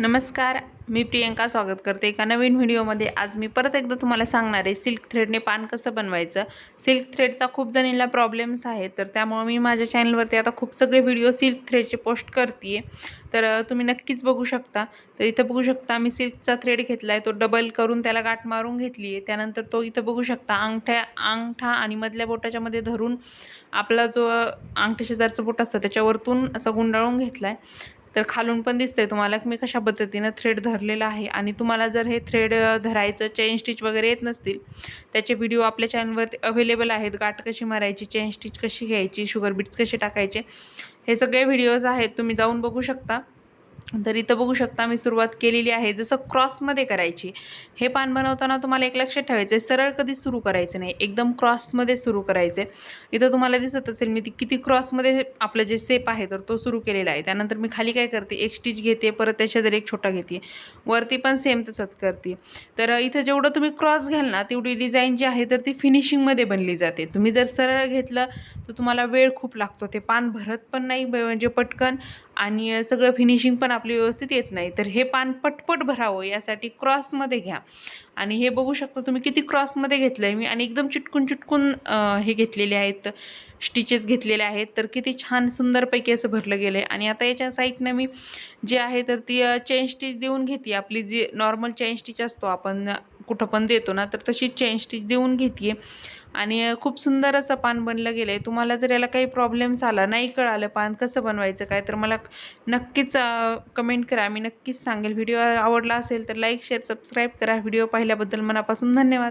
नमस्कार मी प्रियंका स्वागत करते. एका नवीन व्हिडिओमध्ये आज मी परत एकदा तुम्हाला सांगणार आहे सिल्क थ्रेडने पान कसं बनवायचं. सिल्क थ्रेडचा खूप जणींना प्रॉब्लेम्स आहेत तर त्यामुळे मी माझ्या चॅनलवरती आता खूप सगळे व्हिडिओ सिल्क थ्रेडचे पोस्ट करते तर तुम्ही नक्कीच बघू शकता. तर इथं बघू शकता मी सिल्कचा थ्रेड घेतला आहे तो डबल करून त्याला गाठ मारून घेतली आहे त्यानंतर तो इथं बघू शकता अंगठ्या अंगठा आणि मधल्या बोटाच्या मध्ये धरून आपला जो अंगठ्या शेजारचं बोट असतं त्याच्यावरतून असं गुंडाळून घेतला आहे तर खालून पण दिसतंय तुम्हाला की मी कशा पद्धतीनं थ्रेड धरलेला आहे. आणि तुम्हाला जर हे थ्रेड धरायचं चेन स्टिच वगैरे येत नसतील त्याचे व्हिडिओ आपल्या चॅनलवरती अवेलेबल आहेत. गाठ कशी मारायची चेन स्टिच कशी घ्यायची शुगर बीट्स कसे टाकायचे हे सगळे व्हिडिओज आहेत. तुम्ही जाऊन बघू शकता. तर इथं बघू शकता मी सुरुवात केलेली आहे. जसं क्रॉसमध्ये करायची हे पान बनवताना तुम्हाला एक लक्षात ठेवायचं आहे सरळ कधी सुरू करायचं नाही एकदम क्रॉसमध्ये सुरू करायचं आहे इथं तुम्हाला दिसत असेल मी ती किती क्रॉसमध्ये आपलं जे सेप आहे तर तो सुरू केलेला आहे. त्यानंतर मी खाली काय करते एक स्टिच घेते परत त्याच्या जरी एक छोटा घेते. वरती पण सेम तसंच करते. तर इथं जेवढं तुम्ही क्रॉस घ्याल ना तेवढी डिझाईन जी आहे तर ती फिनिशिंगमध्ये बनली जाते. तुम्ही जर सरळ घेतलं तर तुम्हाला वेळ खूप लागतो. ते पान भरत पण नाही म्हणजे पटकन आणि सगळं फिनिशिंग पण आपली व्यवस्थित येत नाही. तर हे पान पटपट भरावं यासाठी क्रॉसमध्ये घ्या. आणि हे बघू शकता तुम्ही किती क्रॉसमध्ये घेतलं आहे मी आणि एकदम चिटकून चिटकून हे घेतलेले आहेत. स्टिचेस घेतलेले आहेत. तर किती छान सुंदरपैकी असं भरलं गेलं आहे आणि आता याच्या साईडनं मी जे आहे तर ती चेन स्टिच देऊन घेते. आपली जी नॉर्मल चेन स्टिच असतो आपण कुठं पण देतो ना तर तशी चेन स्टिच देऊन घेते आणि खूप सुंदर असं पान बनलं गेलं आहे तुम्हाला जर याला काही प्रॉब्लेम्स आला नाही कळालं पान कसं बनवायचं काय तर मला नक्कीच कमेंट करा. मी नक्कीच सांगेल. व्हिडिओ आवडला असेल तर लाईक शेअर सबस्क्राईब करा. व्हिडिओ पाहिल्याबद्दल मनापासून धन्यवाद.